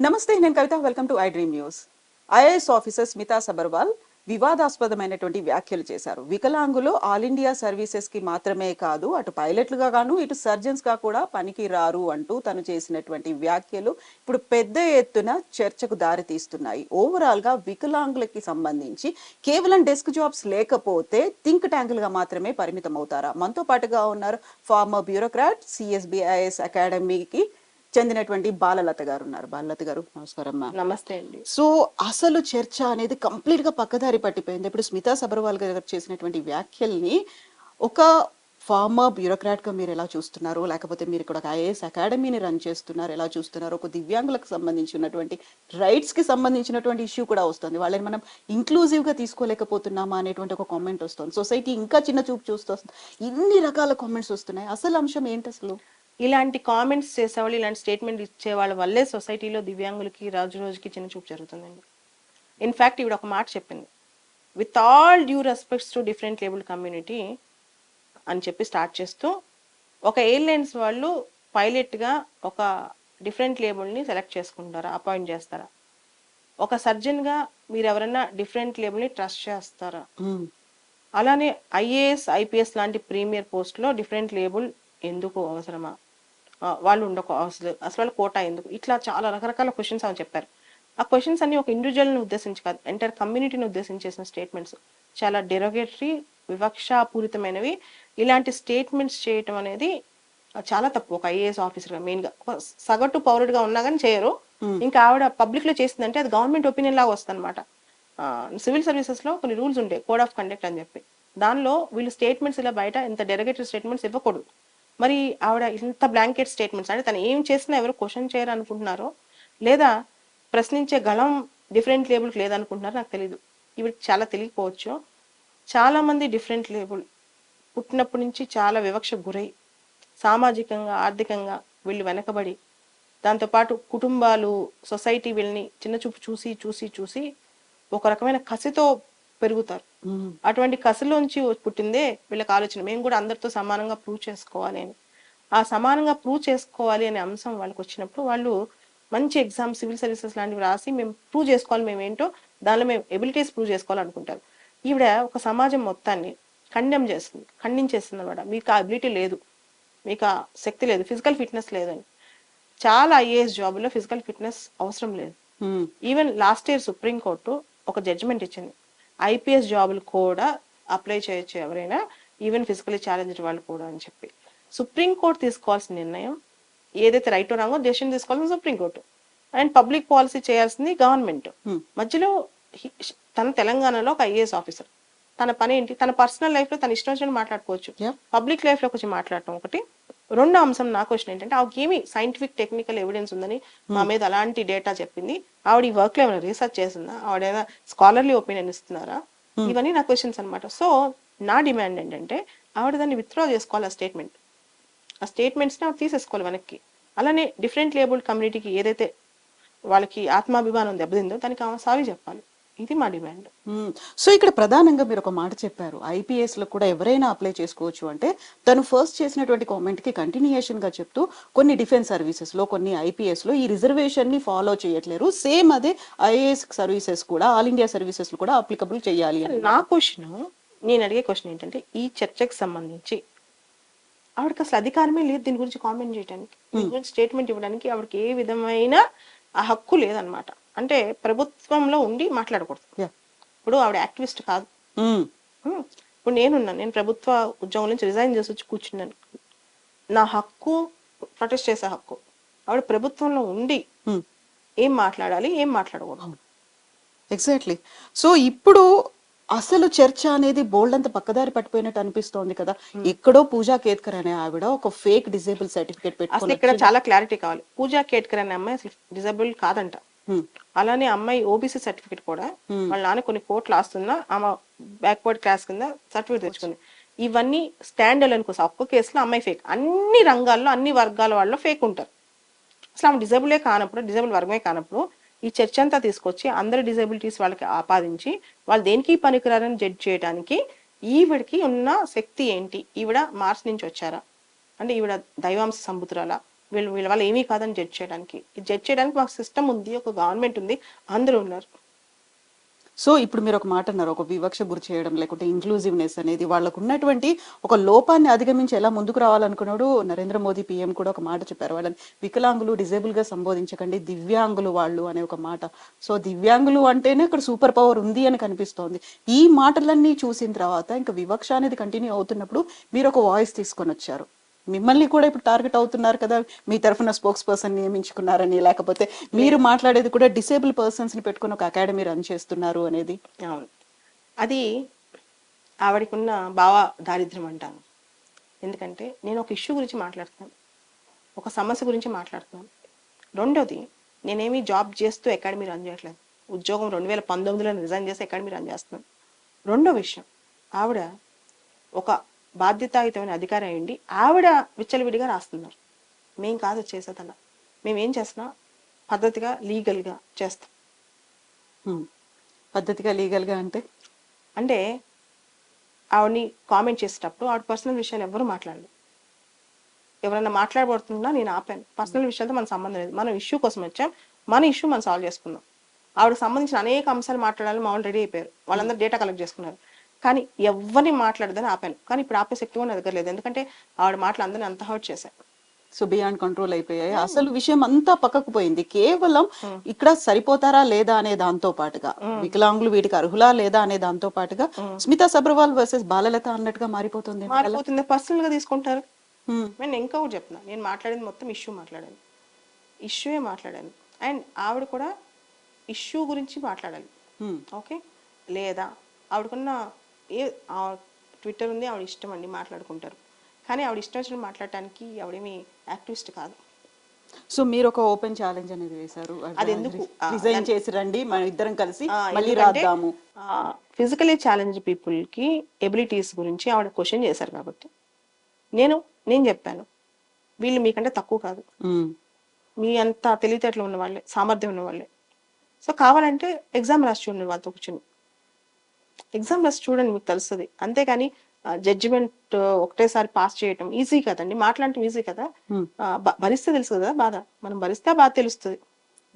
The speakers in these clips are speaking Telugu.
నమస్తే నేను Kavitha. Welcome to I dream news IAS officer Smita Sabharwal వివాదాస్పదమైనటువంటి వ్యాఖ్యలు చేశారు. వికలాంగులు ఆల్ ఇండియా సర్వీసెస్కి మాత్రమే కాదు అటు పైలట్లుగా గాను ఇటు సర్జన్స్గా కూడా పనికి రారు అంటూ తను చేసినటువంటి వ్యాఖ్యలు ఇప్పుడు పెద్ద ఎత్తున చర్చకు దారి తీస్తున్నాయి. ఓవరాల్గా వికలాంగులకి సంబంధించి కేవలం డెస్క్ జాబ్స్ లేకపోతే థింక్ ట్యాంకులుగా మాత్రమే పరిమితం అవుతారా మనతో పాటుగా ఉన్నారు ఫార్మర్ బ్యూరోక్రాట్ సిఎస్బిఐఎస్ అకాడమీకి చెందినటువంటి బాలలత గారు ఉన్నారు బాలలత గారు నమస్కారం నమస్తే అండి. సో అసలు చర్చ అనేది కంప్లీట్గా పక్కదారి పట్టిపోయింది. ఇప్పుడు స్మితా సబర్వాల్ గారు చేసినటువంటి వ్యాఖ్యల్ని ఒక ఫార్మర్ బ్యూరోక్రాట్గా మీరు ఎలా చూస్తున్నారు? లేకపోతే మీరు ఇక్కడ ఒక ఐఏఎస్ అకాడమీని రన్ చేస్తున్నారు. ఎలా చూస్తున్నారు? ఒక దివ్యాంగులకు సంబంధించి ఉన్నటువంటి రైట్స్కి సంబంధించినటువంటి ఇష్యూ కూడా వస్తుంది. వాళ్ళని మనం ఇంక్లూజివ్గా తీసుకోలేకపోతున్నామా అనేటువంటి ఒక కామెంట్ వస్తుంది. సొసైటీ ఇంకా చిన్న చూపు చూస్తూ వస్తుంది. ఇన్ని రకాల కామెంట్స్ వస్తున్నాయి. అసలు అంశం ఏంటి అసలు? ఇలాంటి కామెంట్స్ చేసేవాళ్ళు ఇలాంటి స్టేట్మెంట్ ఇచ్చే వాళ్ళ వల్లే సొసైటీలో దివ్యాంగులకి రోజు రోజుకి చిన్న చూపు జరుగుతుందండి. ఇన్ఫ్యాక్ట్ ఇవిడ ఒక మాట చెప్పింది. With all due respects to different label community అని చెప్పి స్టార్ట్ చేస్తూ ఒక ఎయిర్లైన్స్ వాళ్ళు పైలట్గా ఒక డిఫరెంట్ లేబుల్ని సెలెక్ట్ చేసుకుంటారా అపాయింట్ చేస్తారా? ఒక సర్జన్గా మీరు ఎవరైనా డిఫరెంట్ లేబుల్ని ట్రస్ట్ చేస్తారా. అలానే ఐఏఎస్ ఐపీఎస్ లాంటి ప్రీమియర్ పోస్ట్లో డిఫరెంట్ లేబుల్ ఎందుకు అవసరమా? వాళ్ళు ఉండకు. అసలు అసలు వాళ్ళ కోటా ఎందుకు? ఇట్లా చాలా రకరకాల క్వశ్చన్స్ అని చెప్పారు. ఆ క్వశ్చన్స్ అన్ని ఒక ఇండివిజువల్ని ఉద్దేశించి కాదు ఎంటైర్ కమ్యూనిటీని ఉద్దేశించి చేసిన స్టేట్మెంట్స్ చాలా డెరోగేటరీ వివక్షాపూరితమైనవి. ఇలాంటి స్టేట్మెంట్స్ చేయటం అనేది చాలా తప్పు. ఒక ఐఏఎస్ ఆఫీసర్గా మెయిన్గా సగటు పౌరుడిగా ఉన్నా కానీ చేయరు. ఇంకా ఆవిడ పబ్లిక్లో చేసిందంటే అది గవర్నమెంట్ ఒపీనియన్ లాగా వస్తుంది అనమాట సివిల్ సర్వీసెస్లో కొన్ని రూల్స్ ఉంటాయి కోడ్ ఆఫ్ కండక్ట్ అని చెప్పి. దానిలో వీళ్ళు స్టేట్మెంట్స్ ఇలా బయట ఇంత డెరగేటరీ స్టేట్మెంట్స్ ఇవ్వకూడదు. మరి ఆవిడ ఇంత బ్లాంకెట్ స్టేట్మెంట్స్ అంటే తను ఏం చేసినా ఎవరు క్వశ్చన్ చేయరు అనుకుంటున్నారో లేదా ప్రశ్నించే గళం డిఫరెంట్ లేబుల్కి లేదనుకుంటున్నారో నాకు తెలియదు ఇవి చాలా తెలియకపోవచ్చు. చాలా మంది డిఫరెంట్ లేబుల్ పుట్టినప్పటి నుంచి చాలా వివక్ష గురై సామాజికంగా ఆర్థికంగా వీళ్ళు వెనకబడి దాంతోపాటు కుటుంబాలు సొసైటీ వీళ్ళని చిన్న చూపు చూసి చూసి చూసి ఒక రకమైన కసితో పెరుగుతారు. అటువంటి కసిలోంచి పుట్టిందే వీళ్ళకి ఆలోచన. మేము కూడా అందరితో సమానంగా ప్రూవ్ చేసుకోవాలి అని. ఆ సమానంగా ప్రూవ్ చేసుకోవాలి అనే అంశం వాళ్ళకి వచ్చినప్పుడు వాళ్ళు మంచి ఎగ్జామ్ సివిల్ సర్వీసెస్ లాంటివి రాసి మేము ప్రూవ్ చేసుకోవాలి మేము ఏంటో దానిలో మేము ఎబిలిటీస్ ప్రూవ్ చేసుకోవాలనుకుంటారు. ఈవిడ ఒక సమాజం మొత్తాన్ని ఖండం చేస్తుంది ఖండించేస్తుంది అనమాట మీకు ఆ ఎబిలిటీ లేదు. మీకు ఆ శక్తి లేదు. ఫిజికల్ ఫిట్నెస్ లేదని. చాలా ఐఏఎస్ జాబుల్లో ఫిజికల్ ఫిట్నెస్ అవసరం లేదు. Even last year supreme court ఒక జడ్జిమెంట్ ఇచ్చింది. ఐపీఎస్ జాబులు కూడా అప్లై చేయొచ్చు ఎవరైనా ఈవెన్ ఫిజికలీ ఛాలెంజ్డ్ వాళ్ళు కూడా అని చెప్పి. సుప్రీంకోర్టు తీసుకోవాల్సిన నిర్ణయం ఏదైతే రైట్ రాంగో దేశం తీసుకోవాల్సిన supreme court and public policy చేయాల్సింది గవర్నమెంట్. Hmm. మధ్యలో తన తెలంగాణలో ఒక ఐఏఎస్ ఆఫీసర్. తన పని ఏంటి? తన పర్సనల్ లైఫ్లో తన ఇష్టం వచ్చినట్టు మాట్లాడుకోవచ్చు. పబ్లిక్ లైఫ్లోకి వచ్చి మాట్లాడటం ఒకటి. రెండో అంశం నా క్వశ్చన్ ఏంటంటే ఆవిడకి ఏమి సైంటిఫిక్ టెక్నికల్ ఎవిడెన్స్ ఉందని మా మీద అలాంటి డేటా చెప్పింది. ఆవిడ ఈ వర్క్లో ఏమైనా రీసెర్చ్ చేసిందా? ఆవిడ ఏమైనా స్కాలర్లీ ఒపీనియన్ ఇస్తున్నారా? ఇవన్నీ నా క్వశ్చన్స్ అన్నమాట. సో నా డిమాండ్ ఏంటంటే ఆవిడ దాన్ని విత్డ్రా చేసుకోవాలి ఆ స్టేట్మెంట్ ఆ స్టేట్మెంట్స్ని ఆవిడ తీసేసుకోవాలి వెనక్కి. అలానే డిఫరెంట్ లేబుల్డ్ కమ్యూనిటీకి ఏదైతే వాళ్ళకి ఆత్మాభిమానం దెబ్బతిందో దానికి ఆమె సారీ చెప్పాలి. ఇది మా డిమాండ్. సో ఇక్కడ ప్రధానంగా మీరు ఒక మాట చెప్పారు. ఐపీఎస్లో కూడా ఎవరైనా అప్లై చేసుకోవచ్చు అంటే తను ఫస్ట్ చేసినటువంటి కామెంట్కి కంటిన్యూయేషన్గా చెప్తూ కొన్ని డిఫెన్స్ సర్వీసెస్లో కొన్ని ఐపీఎస్లో ఈ రిజర్వేషన్ని ఫాలో చేయట్లేరు. సేమ్ అదే ఐఏఎస్ సర్వీసెస్ కూడా ఆల్ ఇండియా సర్వీసెస్ కూడా అప్లికబుల్ చేయాలి అని. నా క్వశ్చన్ నేను అడిగే క్వశ్చన్ ఏంటంటే ఈ చర్చకు సంబంధించి ఆవిడకి అసలు అధికారమే లేదు దీని గురించి కామెంట్ చేయడానికి దీని గురించి స్టేట్మెంట్ ఇవ్వడానికి ఆవిడకి ఏ విధమైన ఆ హక్కు లేదనమాట అంటే ప్రభుత్వంలో ఉండి మాట్లాడకూడదు. ఇప్పుడు ఆవిడ యాక్టివిస్ట్ కాదు. మ్మ్. Hmm. ఇప్పుడు నేనున్నాను నేను ప్రభుత్వ ఉద్యోగం నుంచి రిజైన్ చేసి వచ్చి కూర్చున్నాను. నా హక్కు ప్రొటెస్ట్ చేసే హక్కు. ఆవిడ ప్రభుత్వంలో ఉండి మ్మ్. ఏం మాట్లాడాలి ఏం మాట్లాడకూడదు. ఎగ్జాక్ట్లీ సో ఇప్పుడు అసలు చర్చ అనేది బోల్డ్ అంత పక్కదారి పట్టిపోయినట్టు అనిపిస్తోంది కదా. ఎక్కడో పూజా కేత్కర్ అనే ఆవిడ ఒక ఫేక్ డిజేబుల్ సర్టిఫికేట్ అసలు పెట్టుకొని ఇక్కడ చాలా క్లారిటీ కావాలి. పూజా కేట్కర్ అనే అమ్మాయి అసలు డిజబుల్ కాదంట. Hmm. అలానే అమ్మాయి ఓబీసీ సర్టిఫికేట్ కూడా వాళ్ళ నాన్న కొన్ని కోట్లు ఆస్తున్నా ఆమె బ్యాక్వర్డ్ క్లాస్ కింద సర్టిఫికేట్ తెచ్చుకుంది. ఇవన్నీ స్టాండ్ అలోన్ కోసం ఒక్క కేసులో అమ్మాయి ఫేక్. అన్ని రంగాల్లో అన్ని వర్గాల వాళ్ళు ఫేక్ ఉంటారు. అసలు ఆమె డిజేబులే కానప్పుడు డిజేబుల్ వర్గమే కానప్పుడు ఈ చర్చ అంతా తీసుకొచ్చి అందరి డిజేబిలిటీస్ వాళ్ళకి ఆపాదించి వాళ్ళు దేనికి పనికిరారని జడ్జ్ చేయడానికి ఈవిడికి ఉన్న శక్తి ఏంటి? ఈవిడ మార్స్ నుంచి వచ్చారా? అంటే ఈవిడ దైవాంశ సంబుతురాలా? వీళ్ళు వీళ్ళ వల్ల ఏమీ కాదని జడ్జ్ చేయడానికి. జడ్జ్ చేయడానికి మాకు సిస్టమ్ ఉంది ఒక గవర్నమెంట్ ఉంది అందరూ ఉన్నారు. సో ఇప్పుడు మీరు ఒక మాట అన్నారు ఒక వివక్ష గురి చేయడం లేకుంటే ఇంక్లూజివ్నెస్ అనేది వాళ్ళకు ఉన్నటువంటి ఒక లోపాన్ని అధిగమించి ఎలా ముందుకు రావాలనుకున్నాడు నరేంద్ర మోదీ పీఎం కూడా ఒక మాట చెప్పారు. వాళ్ళని వికలాంగులు డిజేబుల్గా సంబోధించకండి దివ్యాంగులు వాళ్ళు అనే ఒక మాట. సో దివ్యాంగులు అంటేనే ఇక్కడ సూపర్ పవర్ ఉంది అని కనిపిస్తోంది. ఈ మాటలన్నీ చూసిన తర్వాత ఇంకా వివక్ష అనేది కంటిన్యూ అవుతున్నప్పుడు మీరు ఒక వాయిస్ తీసుకొని వచ్చారు. మిమ్మల్ని కూడా ఇప్పుడు టార్గెట్ అవుతున్నారు కదా మీ తరఫున స్పోక్స్ పర్సన్ నియమించుకున్నారని లేకపోతే మీరు మాట్లాడేది కూడా డిసేబుల్ పర్సన్స్ని పెట్టుకుని ఒక అకాడమీ రన్ చేస్తున్నారు అనేది? అవును. అది ఆవిడకున్న భావ దారిద్ర్యం అంటాను. ఎందుకంటే నేను ఒక ఇష్యూ గురించి మాట్లాడుతున్నాను. ఒక సమస్య గురించి మాట్లాడుతున్నాను. రెండోది నేనేమి జాబ్ చేస్తూ అకాడమీ రన్ చేయట్లేదు. ఉద్యోగం రెండు వేల పంతొమ్మిదిలో రిజైన్ చేసి అకాడమీ రన్ చేస్తున్నాను. రెండో విషయం ఆవిడ ఒక బాధ్యతాయుతమైన అధికారి అయ్యండి ఆవిడ విచ్చలవిడిగా రాస్తున్నారు. మేం కాదు చేసేదల్లా మేము ఏం చేస్తున్నా పద్ధతిగా లీగల్గా చేస్తాం. పద్ధతిగా లీగల్గా అంటే? అంటే ఆవిడని కామెంట్ చేసేటప్పుడు ఆవిడ పర్సనల్ విషయాలు ఎవరు మాట్లాడలేదు. ఎవరైనా మాట్లాడబడుతున్నా నేను ఆపాను. పర్సనల్ విషయాలతో మన సంబంధం లేదు. మనం ఇష్యూ కోసం వచ్చాం. మన ఇష్యూ మనం సాల్వ్ చేసుకుందాం ఆవిడకి సంబంధించిన అనేక అంశాలు మాట్లాడాలని మా వాళ్ళు రెడీ అయిపోయారు. వాళ్ళందరూ డేటా కలెక్ట్ చేసుకున్నారు. కానీ ఎవరిని మాట్లాడదని ఆపాను. కానీ ఇప్పుడు ఆపే శక్తి కూడా నా దగ్గర లేదు. ఎందుకంటే ఆవిడ మాటలు అందరిని అంత హర్ట్ చేశాయి సో బియాండ్ కంట్రోల్ అయిపోయాయి అసలు విషయం అంతా పక్కకు పోయింది. కేవలం ఇక్కడ సరిపోతారా లేదా అనే దాంతో పాటుగా వికలాంగులు వీటికి అర్హులా లేదా అనే దాంతో పాటుగా స్మితా సబ్రవాల్ వర్సెస్ బాలలత అన్నట్టుగా మారిపోతుంది మారిపోతుంది. పర్సనల్గా తీసుకుంటారు. నేను ఇంకా ఒకటి చెప్తున్నా. నేను మాట్లాడింది మొత్తం ఇష్యూ మాట్లాడాను. ఇష్యూయే మాట్లాడాను. అండ్ ఆవిడ కూడా ఇష్యూ గురించి మాట్లాడాలి. ఓకే? లేదా ఆవిడకున్న ఏ ట్విట్టర్ ఉంది ఆవిడ ఇష్టం అండి మాట్లాడుకుంటారు. కానీ ఆవిడ ఇష్టం వచ్చినట్టు మాట్లాడటానికి ఆవిడేమి యాక్టివిస్ట్ కాదు. సో మీరు ఒక ఓపెన్ ఛాలెంజ్ అనేది వేశారు. అది ఎందుకు? ఆ, రిజైన్ చేసి రండి మన ఇద్దరం కలిసి మళ్ళీ రాద్దాము. ఫిజికలీ ఛాలెంజ్ పీపుల్కి ఎబిలిటీస్ గురించి ఆవిడ క్వశ్చన్ చేశారు కాబట్టి. నేను నేను చెప్పాను. వీళ్ళు మీకంటే తక్కువ కాదు. మీ అంత తెలివితేటలు ఉన్న వాళ్ళే సామర్థ్యం ఉన్న వాళ్ళే సో కావాలంటే ఎగ్జామ్ రాసి చూడండి వాళ్ళతో కూర్చొని. ఎగ్జామ్ రాసి చూడండి మీకు తెలుస్తుంది. అంతేగాని జడ్జిమెంట్ ఒకటేసారి పాస్ చేయటం ఈజీ కదండి. మాట్లాడటం ఈజీ కదా? Hmm. భరిస్తే తెలుసు కదా బాధ? మనం భరిస్తే బాధ తెలుస్తుంది.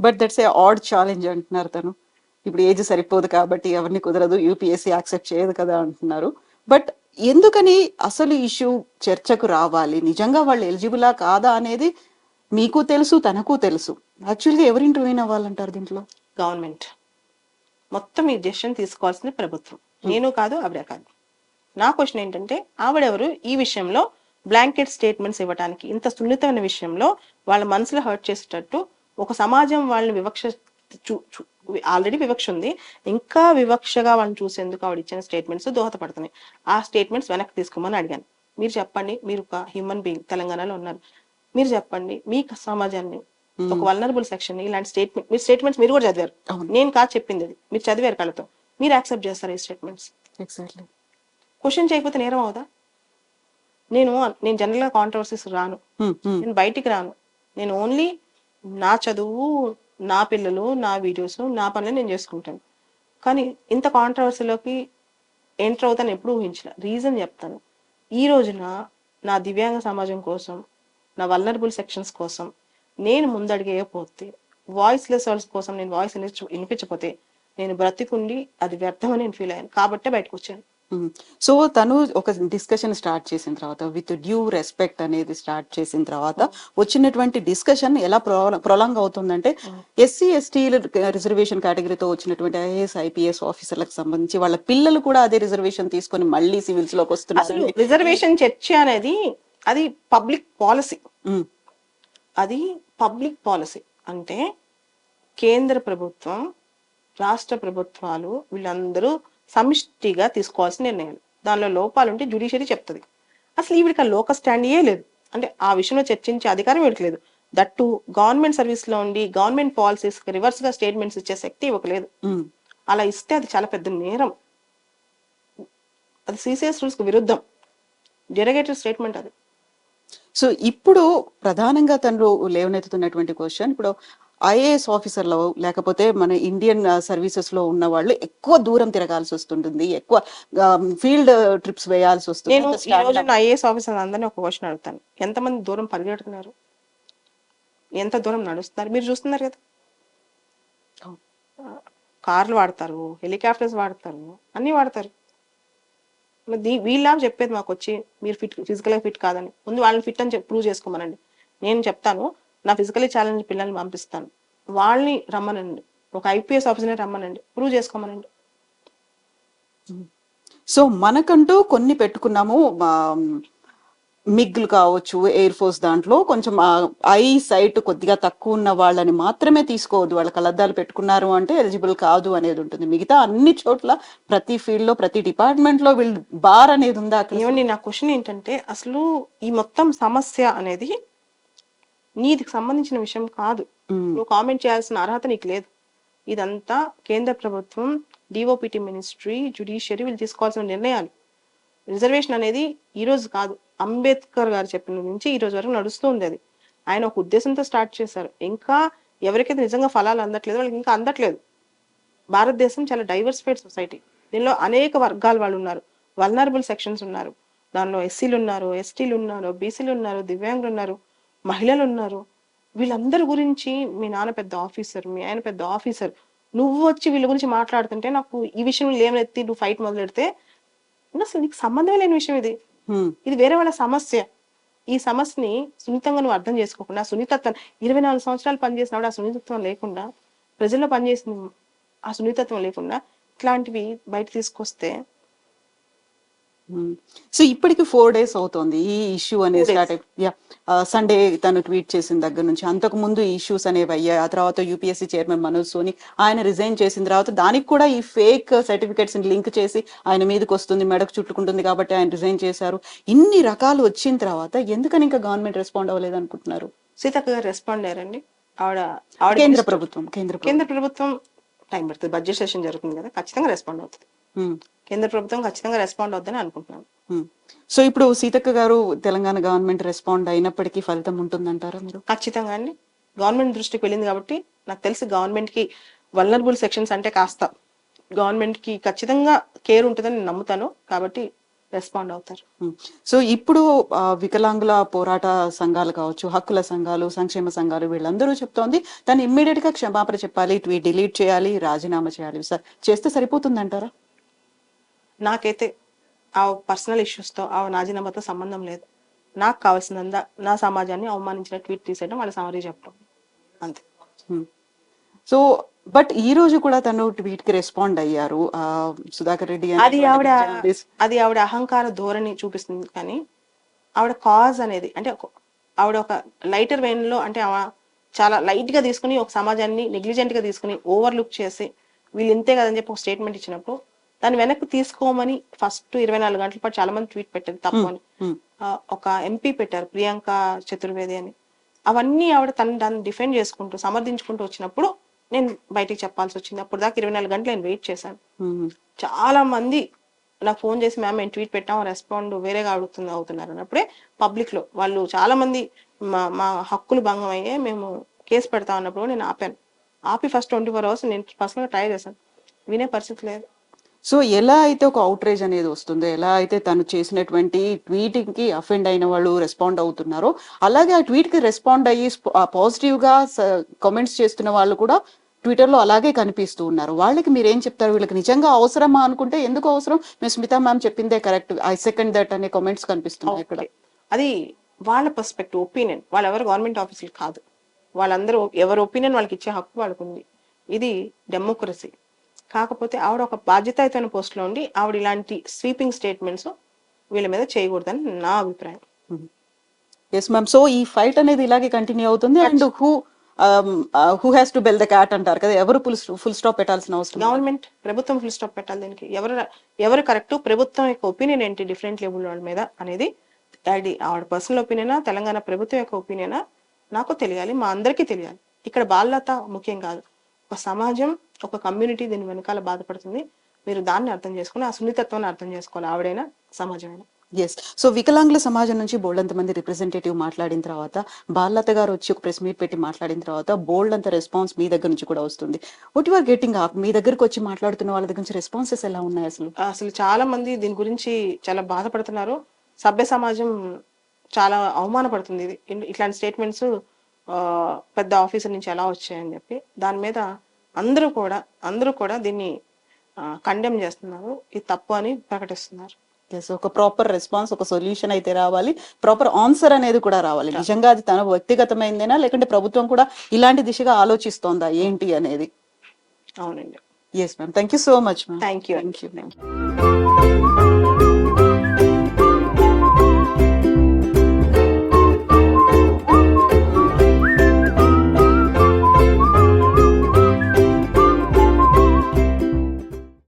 But that's a odd challenge అంటున్నారు తను. ఇప్పుడు ఏజ్ సరిపోదు కాబట్టి ఎవరిని కుదరదు యూపీఎస్సీ యాక్సెప్ట్ చేయదు కదా అంటున్నారు. బట్ ఎందుకని అసలు ఇష్యూ చర్చకు రావాలి? నిజంగా వాళ్ళు ఎలిజిబులా కాదా అనేది మీకు తెలుసు తనకు తెలుసు. యాక్చువల్గా ఎవరు ఇంటర్వ్యూన్ అవ్వాలంటారు దీంట్లో? గవర్నమెంట్ మొత్తం ఈ డెసిషన్ తీసుకోవాల్సింది ప్రభుత్వం. నేను కాదు ఆవిడ కాదు. నా క్వశ్చన్ ఏంటంటే ఆవిడెవరు? ఈ విషయంలో బ్లాంకెట్ స్టేట్మెంట్స్ ఇవ్వడానికి ఇంత సున్నితమైన విషయంలో వాళ్ళ మనసులో హర్ట్ చేసేటట్టు ఒక సమాజం వాళ్ళని వివక్ష ఆల్రెడీ వివక్ష ఉంది. ఇంకా వివక్షగా వాళ్ళని చూసేందుకు ఆవిడ ఇచ్చిన స్టేట్మెంట్స్ దోహదపడుతున్నాయి. ఆ స్టేట్మెంట్స్ వెనక్కి తీసుకోమని అడిగాను. మీరు చెప్పండి మీరు ఒక హ్యూమన్ బీయింగ్ తెలంగాణలో ఉన్నారు. మీరు చెప్పండి మీ సమాజాన్ని ఒక వల్నరబుల్ సెక్షన్ ఇలాంటి స్టేట్మెంట్ మీ స్టేట్మెంట్స్ మీరు కూడా చదివారు. నేను కాదు చెప్పింది అది. మీరు చదివారు కళ్ళతో. మీరు యాక్సెప్ట్ చేస్తారా ఈ స్టేట్మెంట్స్ ఎగ్జాక్ట్లీ క్వశ్చన్ చేయకపోతే నేరం అవుదా? నేను నేను జనరల్గా కాంట్రవర్సీస్ రాను. నేను బయటికి రాను. నేను ఓన్లీ నా చదువు నా పిల్లలు నా వీడియోస్ నా పనులు నేను చేసుకుంటాను. కానీ ఇంత కాంట్రవర్సీలోకి ఎంటర్ అవుతాను ఎప్పుడు ఊహించిన. రీజన్ చెప్తాను. ఈ రోజున నా దివ్యాంగ సమాజం కోసం నా వల్నరబుల్ సెక్షన్స్ కోసం నేను ముందడిగేయకపోతే వాయిస్లెస్ వాళ్ళ కోసం నేను వాయిస్ వినిపించకపోతే నేను బ్రతికుండి అది వ్యర్థమని నేను ఫీల్ అయ్యాను. కాబట్టే బయటకు వచ్చాను. సో తను ఒక డిస్కషన్ స్టార్ట్ చేసిన తర్వాత విత్ డ్యూ రెస్పెక్ట్ అనేది స్టార్ట్ చేసిన తర్వాత వచ్చినటువంటి డిస్కషన్ ఎలా ప్రొలాంగ్ అవుతుందంటే ఎస్సీ ఎస్టీ రిజర్వేషన్ కేటగిరీతో వచ్చినటువంటి ఐఏఎస్ ఐపీఎస్ ఆఫీసర్లకు సంబంధించి వాళ్ళ పిల్లలు కూడా అదే రిజర్వేషన్ తీసుకొని మళ్ళీ సివిల్స్లోకి వస్తున్నారు రిజర్వేషన్ చర్చ అనేది అది పబ్లిక్ పాలసీ అది పబ్లిక్ పాలసీ. అంటే కేంద్ర ప్రభుత్వం రాష్ట్ర ప్రభుత్వాలు వీళ్ళందరూ సమిష్టిగా తీసుకోవాల్సిన నిర్ణయాలు. దానిలో లోపాలు ఉంటే జ్యుడిషియరీ చెప్తుంది. అసలు ఈవిడికి ఆ లోక స్టాండ్ ఏ లేదు. అంటే ఆ విషయంలో చర్చించే అధికారం వీడికి లేదు. దట్టు గవర్నమెంట్ సర్వీస్లో ఉండి గవర్నమెంట్ పాలసీస్ రివర్స్గా స్టేట్మెంట్స్ ఇచ్చే శక్తి ఇవ్వక లేదు. ఉమ్. అలా ఇస్తే అది చాలా పెద్ద నేరం. అది సిసిఎస్ రూల్స్కు విరుద్ధం. డెరగేటెడ్ స్టేట్మెంట్ అది. సో ఇప్పుడు ప్రధానంగా తను లేవనెత్తుతున్నటువంటి క్వశ్చన్ ఇప్పుడు ఐఏఎస్ ఆఫీసర్లు లేకపోతే మన ఇండియన్ సర్వీసెస్లో ఉన్న వాళ్ళు ఎక్కువ దూరం తిరగాల్సి వస్తుంటుంది ఎక్కువ ఫీల్డ్ ట్రిప్స్ వేయాల్సి వస్తుంది. నేను ఈ రోజు ఐఏఎస్ ఆఫీసర్ అందరినీ ఒక క్వశ్చన్ అడుగుతాను. ఎంతమంది దూరం పరిగెడుతున్నారు? ఎంత దూరం నడుస్తున్నారు? మీరు చూస్తున్నారు కదా. కార్లు వాడతారు హెలికాప్టర్స్ వాడతారు అన్నీ వాడతారు. వీళ్ళ చెప్పేది మాకు వచ్చి మీరు ఫిట్ ఫిజికల్గా ఫిట్ కాదని. ముందు వాళ్ళని ఫిట్ అని ప్రూవ్ చేసుకోమనండి. నేను చెప్తాను నా ఫిజికలీ ఛాలెంజ్ పిల్లల్ని పంపిస్తాను. వాళ్ళని రమ్మనండి. ఒక ఐపీఎస్ ఆఫీసర్ని రమ్మనండి. ప్రూవ్ చేసుకోమనండి. సో మనకంటూ కొన్ని పెట్టుకున్నాము మిగ్లు కావచ్చు ఎయిర్ ఫోర్స్ దాంట్లో కొంచెం ఐ సైట్ కొద్దిగా తక్కువ ఉన్న వాళ్ళని మాత్రమే తీసుకోవద్దు. వాళ్ళ కలద్దాలు పెట్టుకున్నారు అంటే ఎలిజిబుల్ కాదు అనేది ఉంటుంది. మిగతా అన్ని చోట్ల ప్రతి ఫీల్డ్లో ప్రతి డిపార్ట్మెంట్లో వీళ్ళు బార్ అనేది ఉందా ఏమండి నా క్వశ్చన్ ఏంటంటే అసలు ఈ మొత్తం సమస్య అనేది నీకు సంబంధించిన విషయం కాదు. నువ్వు కామెంట్ చేయాల్సిన అర్హత నీకు లేదు. ఇదంతా కేంద్ర ప్రభుత్వం డిఓపిటి మినిస్ట్రీ జుడిషియరీ వీళ్ళు తీసుకోవాల్సిన నిర్ణయాలు. రిజర్వేషన్ అనేది ఈ రోజు కాదు. అంబేద్కర్ గారు చెప్పిన నుంచి ఈ రోజు వరకు నడుస్తుంది అది ఆయన ఒక ఉద్దేశంతో స్టార్ట్ చేశారు. ఇంకా ఎవరికైతే నిజంగా ఫలాలు అందట్లేదు వాళ్ళకి ఇంకా అందట్లేదు. భారతదేశం చాలా డైవర్సిఫైడ్ సొసైటీ. దీనిలో అనేక వర్గాల వాళ్ళు ఉన్నారు. వల్నరబుల్ సెక్షన్స్ ఉన్నారు. దానిలో ఎస్సీలు ఉన్నారు ఎస్టీలు ఉన్నారు బీసీలు ఉన్నారు దివ్యాంగులు ఉన్నారు మహిళలు ఉన్నారు. వీళ్ళందరి గురించి మీ నాన్న పెద్ద ఆఫీసర్ మీ ఆయన పెద్ద ఆఫీసర్ నువ్వు వచ్చి వీళ్ళ గురించి మాట్లాడుతుంటే నాకు ఈ విషయం లేవనెత్తి నువ్వు ఫైట్ మొదలెడితే అసలు నీకు సంబంధమే లేని విషయం ఇది. ఇది వేరే వాళ్ళ సమస్య. ఈ సమస్యని సున్నితంగా నువ్వు అర్థం చేసుకోకుండా సున్నితత్వం ఇరవై నాలుగు సంవత్సరాలు పనిచేసినప్పుడు ఆ సున్నితత్వం లేకుండా ప్రజల్లో పనిచేసిన ఆ సున్నితత్వం లేకుండా ఇట్లాంటివి బయట తీసుకొస్తే సో ఇప్పటికి ఫోర్ డేస్ అవుతోంది ఈ ఇష్యూ అనేది. స్టార్ట్ యా సండే తను ట్వీట్ చేసిన దగ్గర నుంచి. అంతకు ముందు ఇష్యూస్ అనేవి అయ్యాయి. ఆ తర్వాత యూపీఎస్సీ చైర్మన్ మనోజ్ సోని ఆయన రిజైన్ చేసిన తర్వాత దానికి కూడా ఈ ఫేక్ సర్టిఫికేట్స్ లింక్ చేసి ఆయన మీదకి వస్తుంది మెడకు చుట్టుకుంటుంది కాబట్టి ఆయన రిజైన్ చేశారు. ఇన్ని రకాలు వచ్చిన తర్వాత ఎందుకని ఇంకా గవర్నమెంట్ రెస్పాండ్ అవ్వలేదు అనుకుంటున్నారు? సీతక్క గారు రెస్పాండ్ అయ్యారండి ఆవిడ కేంద్ర ప్రభుత్వం కేంద్ర ప్రభుత్వం కేంద్ర ప్రభుత్వం టైం పడుతుంది. బడ్జెట్ సెషన్ జరుగుతుంది కదా ఖచ్చితంగా రెస్పాండ్ అవుతుంది. కేంద్ర ప్రభుత్వం ఖచ్చితంగా రెస్పాండ్ అవుతుందని అనుకుంటున్నాను. సో ఇప్పుడు సీతక్క గారు తెలంగాణ గవర్నమెంట్ రెస్పాండ్ అయినప్పటికీ ఫలితం ఉంటుందంటారా మీరు? ఖచ్చితంగా అండి. గవర్నమెంట్ దృష్టికి వెళ్ళింది కాబట్టి నాకు తెలిసి గవర్నమెంట్కి వల్నరబుల్ సెక్షన్స్ అంటే కాస్త గవర్నమెంట్కి ఖచ్చితంగా కేర్ ఉంటుందని నేను నమ్ముతాను. కాబట్టి రెస్పాండ్ అవుతారు. సో ఇప్పుడు వికలాంగుల పోరాట సంఘాలు కావచ్చు హక్కుల సంఘాలు సంక్షేమ సంఘాలు వీళ్ళందరూ చెప్తోంది. తను ఇమ్మీడియట్గా క్షమాపణ చెప్పాలి ట్వీట్ డిలీట్ చేయాలి రాజీనామా చేయాలి. సార్ చేస్తే సరిపోతుందంటారా? నాకైతే ఆ పర్సనల్ ఇష్యూస్తో ఆ రాజీనామాతో సంబంధం లేదు నాకు కావాల్సిందంతా నా సమాజాన్ని అవమానించిన ట్వీట్ తీసేయడం వాళ్ళ సమరీ చెప్పడం అంతే. సో బట్ ఈ రోజు కూడా తను ట్వీట్కి రెస్పాండ్ అయ్యారు సుధాకర్ రెడ్డి అది ఆవిడ. అది ఆవిడ అహంకార ధోరణి చూపిస్తుంది కానీ ఆవిడ కాజ్ అనేది అంటే ఆవిడ ఒక లైటర్ వెయిన్లో అంటే చాలా లైట్గా తీసుకుని ఒక సమాజాన్ని నెగ్లిజెంట్గా తీసుకుని ఓవర్లుక్ చేసి వీళ్ళు ఇంతే కదని చెప్పి ఒక స్టేట్మెంట్ ఇచ్చినప్పుడు దాన్ని వెనక్కి తీసుకోమని ఫస్ట్ ఇరవై నాలుగు గంటల పాటు చాలా మంది ట్వీట్ పెట్టారు తప్పు అని ఒక ఎంపీ పెట్టారు ప్రియాంక చతుర్వేది అని. అవన్నీ ఆవిడ తను దాన్ని డిఫెండ్ చేసుకుంటూ సమర్థించుకుంటూ వచ్చినప్పుడు నేను బయటికి చెప్పాల్సి వచ్చింది. అప్పుడు దాకా ఇరవై నాలుగు గంటలు నేను వెయిట్ చేశాను. చాలా మంది నాకు ఫోన్ చేసి మ్యామ్ మేము ట్వీట్ పెట్టాం రెస్పాండ్ వేరేగా అడుగుతుంది అవుతున్నారు. అన్నప్పుడే పబ్లిక్లో వాళ్ళు చాలా మంది మా మా హక్కులు భంగం అయ్యే మేము కేసు పెడతా ఉన్నప్పుడు నేను ఆపాను. ఆపి ఫస్ట్ ట్వంటీ ఫోర్ అవర్స్ నేను పర్సనల్గా ట్రై చేశాను. వినే పరిస్థితి లేదు. సో ఎలా అయితే ఒక అవుట్రేజ్ అనేది వస్తుందో ఎలా అయితే తను చేసినటువంటి ట్వీటింగ్కి అఫెండ్ అయిన వాళ్ళు రెస్పాండ్ అవుతున్నారో అలాగే ఆ ట్వీట్కి రెస్పాండ్ అయ్యి పాజిటివ్గా చేస్తున్న వాళ్ళు కూడా ట్విట్టర్లో అలాగే కనిపిస్తూ ఉన్నారు. వాళ్ళకి మీరు ఏం చెప్తారు? వీళ్ళకి నిజంగా అవసరమా అనుకుంటే ఎందుకు అవసరం? మేము స్మితా మ్యామ్ చెప్పిందే కరెక్ట్ ఐ సెకండ్ దట్ అనే కామెంట్స్ కనిపిస్తున్నాయి ఇక్కడ. అది వాళ్ళ పర్స్పెక్టివ్ ఒపీనియన్ వాళ్ళు ఎవరు గవర్నమెంట్ ఆఫీసులు కాదు. వాళ్ళందరూ ఎవరి ఒపీనియన్ వాళ్ళకి ఇచ్చే హక్కు వాళ్ళకు ఉంది ఇది డెమోక్రసీ కాకపోతే ఆవిడ ఒక బాధ్యతాయుతమైన పోస్ట్లో ఉండి ఆవిడ ఇలాంటి స్వీపింగ్ స్టేట్మెంట్స్ వీళ్ళ మీద చేయకూడదని నా అభిప్రాయం. ఎస్ మ్యామ్ సో ఈ ఫైట్ అనేది ఇలాగే కంటిన్యూ అవుతుంది and who who has to bell the cat అంటారు కదా ఎవరు ఫుల్ ఫుల్ స్టాప్ పెట్టాల్సిన అవసరం. గవర్నమెంట్ ప్రభుత్వం ఫుల్ స్టాప్ పెట్టాలి దీనికి. ఎవరు ఎవరు కరెక్ట్ ప్రభుత్వం యొక్క ఒపీనియన్ ఏంటి? డిఫరెంట్ లెవెల్ వాళ్ళ మీద అనేది అది ఆవిడ పర్సనల్ ఒపీనియనా తెలంగాణ ప్రభుత్వం యొక్క ఒపీనియనా నాకు తెలియాలి మా అందరికీ తెలియాలి. ఇక్కడ బాధ్యత ముఖ్యం కాదు. ఒక సమాజం ఒక కమ్యూనిటీ దీని వెనకాల బాధపడుతుంది. మీరు దాన్ని అర్థం చేసుకుని ఆ సున్నితత్వాన్ని అర్థం చేసుకోవాలి. ఆవిడైనా సమాజమైనా. ఎస్ సో వికలాంగుల సమాజం నుంచి బోల్డ్ అంత మంది రిప్రజెంటేటివ్ మాట్లాడిన తర్వాత బాలలత గారు వచ్చి ఒక ప్రెస్ మీట్ పెట్టి మాట్లాడిన తర్వాత బోల్డ్ అంత రెస్పాన్స్ మీ దగ్గర నుంచి కూడా వస్తుంది. వాట్ యు ఆర్ గెటింగ్ మీ దగ్గరకు వచ్చి మాట్లాడుతున్న వాళ్ళ దగ్గర నుంచి రెస్పాన్సెస్ ఎలా ఉన్నాయి అసలు? అసలు చాలా మంది దీని గురించి చాలా బాధపడుతున్నారు. సభ్య సమాజం చాలా అవమానపడుతుంది ఇది. ఇట్లాంటి స్టేట్మెంట్స్ పెద్ద ఆఫీసర్ నుంచి ఎలా వచ్చాయని చెప్పి. దాని మీద అందరూ కూడా అందరూ కూడా దీన్ని కండెమ్ చేస్తున్నారు. ఇది తప్పు అని ప్రకటిస్తున్నారు. ఎస్ ఒక ప్రాపర్ రెస్పాన్స్ ఒక సొల్యూషన్ అయితే రావాలి. ప్రాపర్ ఆన్సర్ అనేది కూడా రావాలి. నిజంగా అది తన వ్యక్తిగతమైందేనా లేకుంటే ప్రభుత్వం కూడా ఇలాంటి దిశగా ఆలోచిస్తోందా? ఏంటి అనేది? అవునండి. Yes ma'am thank you so much ma'am thank you thank you